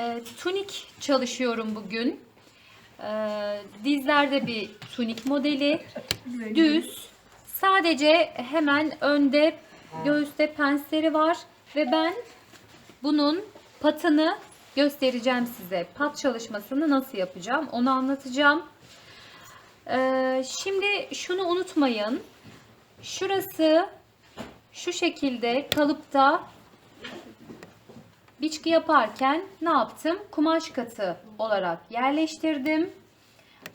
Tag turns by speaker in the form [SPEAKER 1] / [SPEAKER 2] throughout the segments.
[SPEAKER 1] e, tunik çalışıyorum bugün. E, dizlerde bir tunik modeli. Düz. Sadece hemen önde göğüste pensleri var ve ben bunun patını göstereceğim size. Pat çalışmasını nasıl yapacağım onu anlatacağım. E, şimdi şunu unutmayın. Şurası şu şekilde kalıpta biçki yaparken ne yaptım? Kumaş katı olarak yerleştirdim.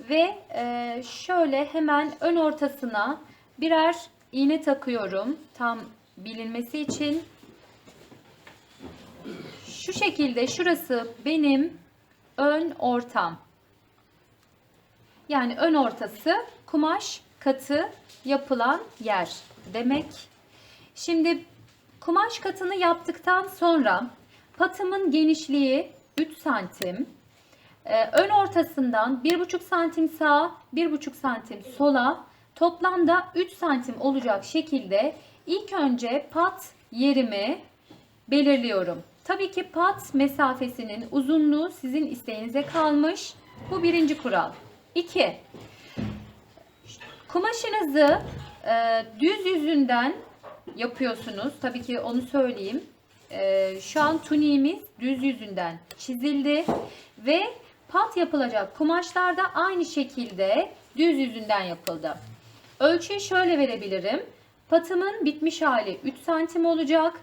[SPEAKER 1] Ve e, şöyle hemen ön ortasına birer iğne takıyorum. Tam bilinmesi için. Şu şekilde şurası benim ön ortam. Yani ön ortası kumaş katı yapılan yer demek. Şimdi kumaş katını yaptıktan sonra patımın genişliği 3 santim. Ee, ön ortasından 1,5 santim sağa, 1,5 santim sola toplamda 3 santim olacak şekilde ilk önce pat yerimi belirliyorum. Tabii ki pat mesafesinin uzunluğu sizin isteğinize kalmış. Bu birinci kural. 2. Kumaşınızı e, düz yüzünden yapıyorsunuz. Tabii ki onu söyleyeyim. E, şu an tuniğimiz düz yüzünden çizildi ve pat yapılacak kumaşlar da aynı şekilde düz yüzünden yapıldı. Ölçüyü şöyle verebilirim. Patımın bitmiş hali 3 santim olacak.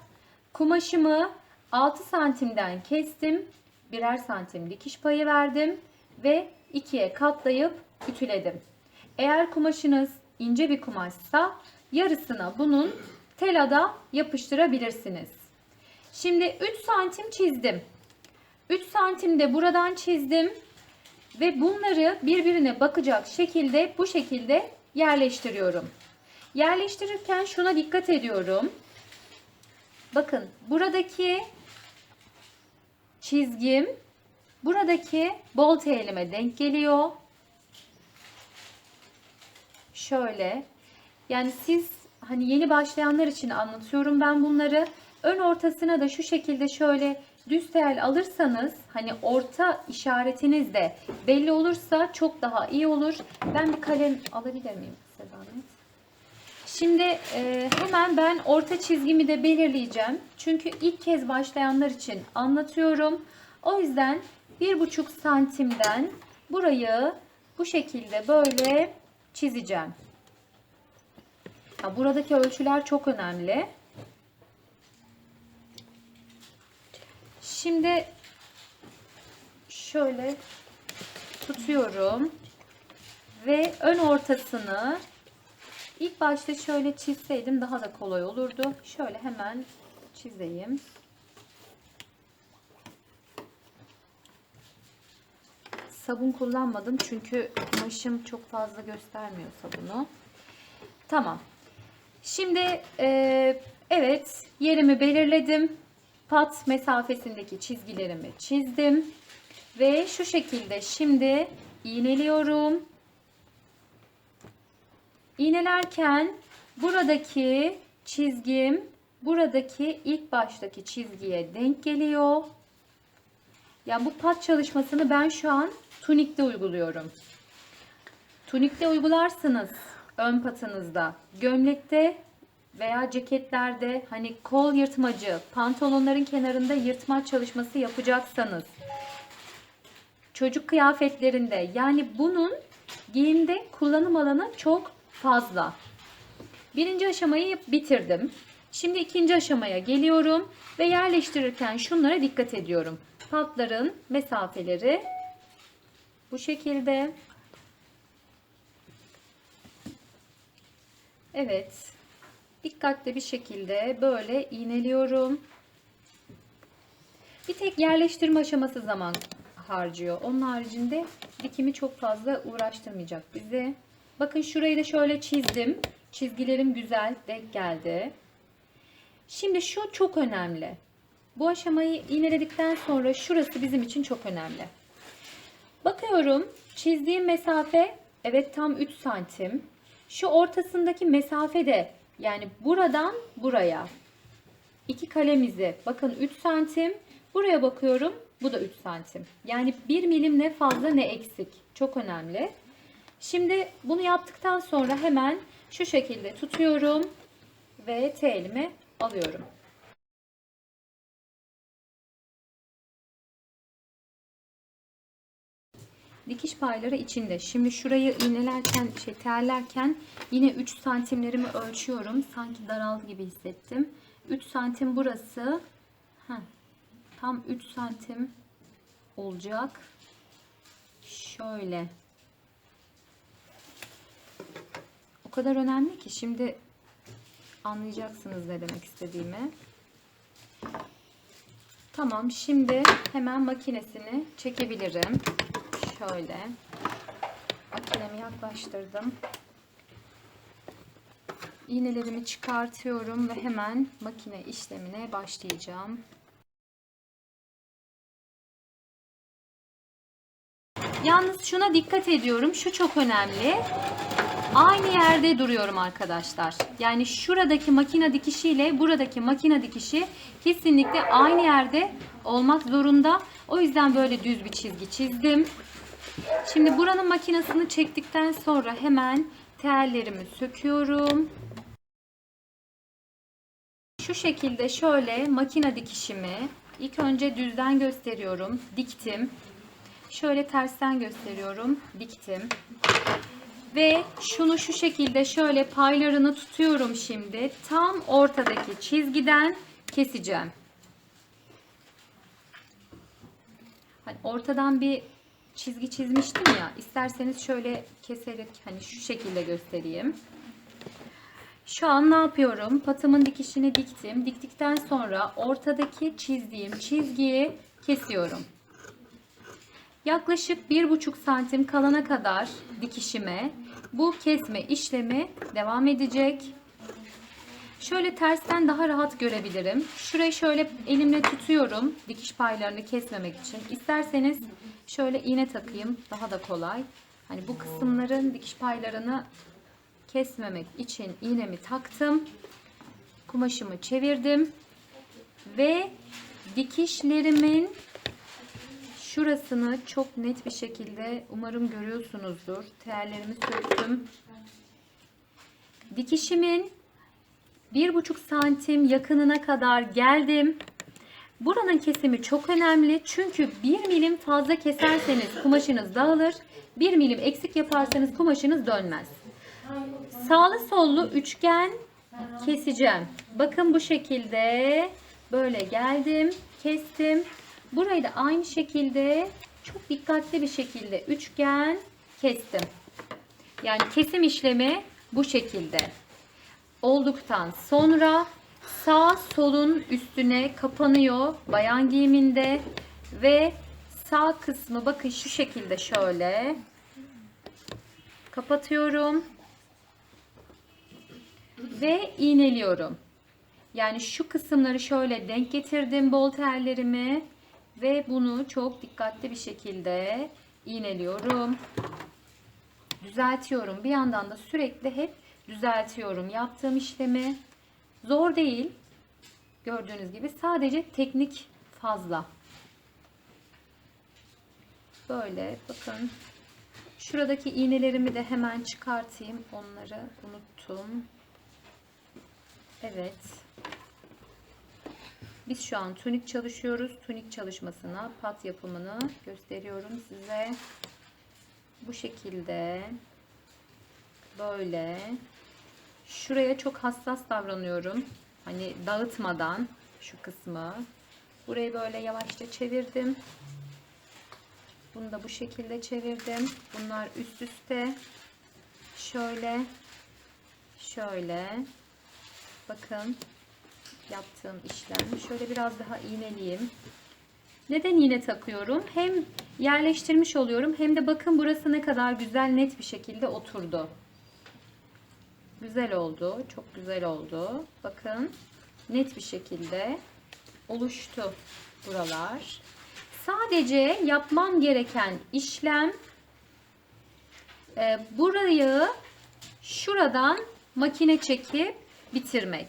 [SPEAKER 1] Kumaşımı 6 santimden kestim. Birer santim dikiş payı verdim ve ikiye katlayıp ütüledim. Eğer kumaşınız ince bir kumaşsa yarısına bunun telada yapıştırabilirsiniz. Şimdi 3 santim çizdim. 3 santim de buradan çizdim. Ve bunları birbirine bakacak şekilde bu şekilde yerleştiriyorum. Yerleştirirken şuna dikkat ediyorum. Bakın buradaki çizgim buradaki bol elime denk geliyor. Şöyle. Yani siz hani yeni başlayanlar için anlatıyorum ben bunları. Ön ortasına da şu şekilde şöyle düz tel alırsanız hani orta işaretiniz de belli olursa çok daha iyi olur. Ben bir kalem alabilir miyim size? Şimdi e, hemen ben orta çizgimi de belirleyeceğim. Çünkü ilk kez başlayanlar için anlatıyorum. O yüzden bir buçuk santimden burayı bu şekilde böyle çizeceğim. Ha, buradaki ölçüler çok önemli. Şimdi şöyle tutuyorum ve ön ortasını ilk başta şöyle çizseydim daha da kolay olurdu. Şöyle hemen çizeyim. Sabun kullanmadım çünkü kumaşım çok fazla göstermiyor sabunu. Tamam. Şimdi evet yerimi belirledim. Pat mesafesindeki çizgilerimi çizdim. Ve şu şekilde şimdi iğneliyorum. İğnelerken buradaki çizgim buradaki ilk baştaki çizgiye denk geliyor. Yani bu pat çalışmasını ben şu an tunikte uyguluyorum. Tunikte uygularsınız ön patınızda. Gömlekte veya ceketlerde hani kol yırtmacı, pantolonların kenarında yırtma çalışması yapacaksanız çocuk kıyafetlerinde yani bunun giyimde kullanım alanı çok fazla. Birinci aşamayı bitirdim. Şimdi ikinci aşamaya geliyorum ve yerleştirirken şunlara dikkat ediyorum. Patların mesafeleri bu şekilde. Evet. Dikkatli bir şekilde böyle iğneliyorum. Bir tek yerleştirme aşaması zaman harcıyor. Onun haricinde dikimi çok fazla uğraştırmayacak bizi. Bakın şurayı da şöyle çizdim. Çizgilerim güzel denk geldi. Şimdi şu çok önemli. Bu aşamayı iğneledikten sonra şurası bizim için çok önemli. Bakıyorum çizdiğim mesafe evet tam 3 santim. Şu ortasındaki mesafe de yani buradan buraya iki kalem izi bakın 3 santim Buraya bakıyorum. Bu da 3 santim. Yani 1 milim ne fazla ne eksik. Çok önemli. Şimdi bunu yaptıktan sonra hemen şu şekilde tutuyorum ve telimi alıyorum. Dikiş payları içinde. Şimdi şurayı iğnelerken, şey terlerken yine 3 santimlerimi ölçüyorum. Sanki daraldı gibi hissettim. 3 santim burası. Heh, tam 3 santim olacak. Şöyle. O kadar önemli ki şimdi anlayacaksınız ne demek istediğimi. Tamam şimdi hemen makinesini çekebilirim. Şöyle. Makinemi yaklaştırdım. İğnelerimi çıkartıyorum ve hemen makine işlemine başlayacağım. Yalnız şuna dikkat ediyorum. Şu çok önemli. Aynı yerde duruyorum arkadaşlar. Yani şuradaki makine dikişiyle buradaki makine dikişi kesinlikle aynı yerde olmak zorunda. O yüzden böyle düz bir çizgi çizdim. Şimdi buranın makinesini çektikten sonra hemen tellerimi söküyorum. Şu şekilde şöyle makine dikişimi ilk önce düzden gösteriyorum. Diktim. Şöyle tersten gösteriyorum. Diktim. Ve şunu şu şekilde şöyle paylarını tutuyorum şimdi. Tam ortadaki çizgiden keseceğim. Hani ortadan bir çizgi çizmiştim ya. İsterseniz şöyle keserek hani şu şekilde göstereyim. Şu an ne yapıyorum? Patımın dikişini diktim. Diktikten sonra ortadaki çizdiğim çizgiyi kesiyorum. Yaklaşık bir buçuk santim kalana kadar dikişime bu kesme işlemi devam edecek. Şöyle tersten daha rahat görebilirim. Şurayı şöyle elimle tutuyorum dikiş paylarını kesmemek için. İsterseniz şöyle iğne takayım daha da kolay. Hani bu kısımların dikiş paylarını kesmemek için iğnemi taktım. Kumaşımı çevirdim ve dikişlerimin Şurasını çok net bir şekilde umarım görüyorsunuzdur. Terlerimi söktüm. Dikişimin bir buçuk santim yakınına kadar geldim. Buranın kesimi çok önemli. Çünkü bir milim fazla keserseniz kumaşınız dağılır. Bir milim eksik yaparsanız kumaşınız dönmez. Sağlı sollu üçgen keseceğim. Bakın bu şekilde böyle geldim, kestim. Burayı da aynı şekilde çok dikkatli bir şekilde üçgen kestim. Yani kesim işlemi bu şekilde. Olduktan sonra sağ solun üstüne kapanıyor bayan giyiminde ve sağ kısmı bakın şu şekilde şöyle kapatıyorum ve iğneliyorum. Yani şu kısımları şöyle denk getirdim bol terlerimi ve bunu çok dikkatli bir şekilde iğneliyorum. Düzeltiyorum. Bir yandan da sürekli hep düzeltiyorum. Yaptığım işlemi zor değil. Gördüğünüz gibi sadece teknik fazla. Böyle bakın. Şuradaki iğnelerimi de hemen çıkartayım. Onları unuttum. Evet. Biz şu an tunik çalışıyoruz. Tunik çalışmasına pat yapımını gösteriyorum size. Bu şekilde böyle şuraya çok hassas davranıyorum. Hani dağıtmadan şu kısmı. Burayı böyle yavaşça çevirdim. Bunu da bu şekilde çevirdim. Bunlar üst üste. Şöyle. Şöyle. Bakın yaptığım işlem. Şöyle biraz daha iğneleyeyim. Neden iğne takıyorum? Hem yerleştirmiş oluyorum hem de bakın burası ne kadar güzel net bir şekilde oturdu. Güzel oldu. Çok güzel oldu. Bakın net bir şekilde oluştu buralar. Sadece yapmam gereken işlem e, burayı şuradan makine çekip bitirmek.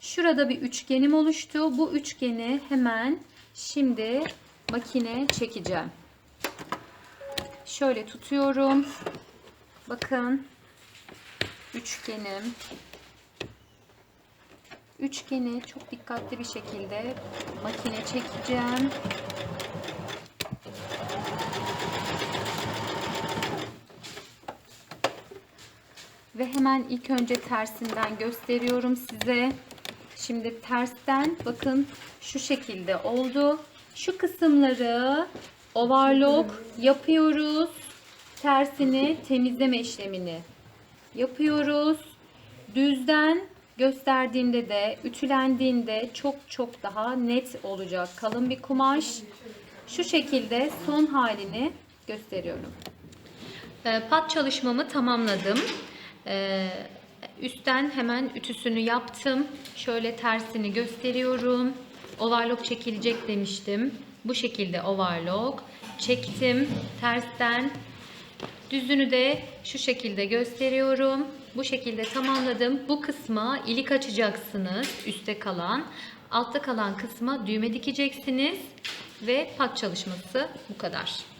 [SPEAKER 1] Şurada bir üçgenim oluştu. Bu üçgeni hemen Şimdi makine çekeceğim. Şöyle tutuyorum. Bakın. Üçgenim. Üçgeni çok dikkatli bir şekilde makine çekeceğim. Ve hemen ilk önce tersinden gösteriyorum size. Şimdi tersten bakın şu şekilde oldu. Şu kısımları overlock yapıyoruz. Tersini temizleme işlemini yapıyoruz. Düzden gösterdiğimde de ütülendiğinde çok çok daha net olacak. Kalın bir kumaş. Şu şekilde son halini gösteriyorum. Ee, Pat çalışmamı tamamladım. Ee, Üstten hemen ütüsünü yaptım. Şöyle tersini gösteriyorum. Overlock çekilecek demiştim. Bu şekilde overlock çektim tersten. Düzünü de şu şekilde gösteriyorum. Bu şekilde tamamladım. Bu kısma ilik açacaksınız. Üste kalan. Altta kalan kısma düğme dikeceksiniz. Ve pat çalışması bu kadar.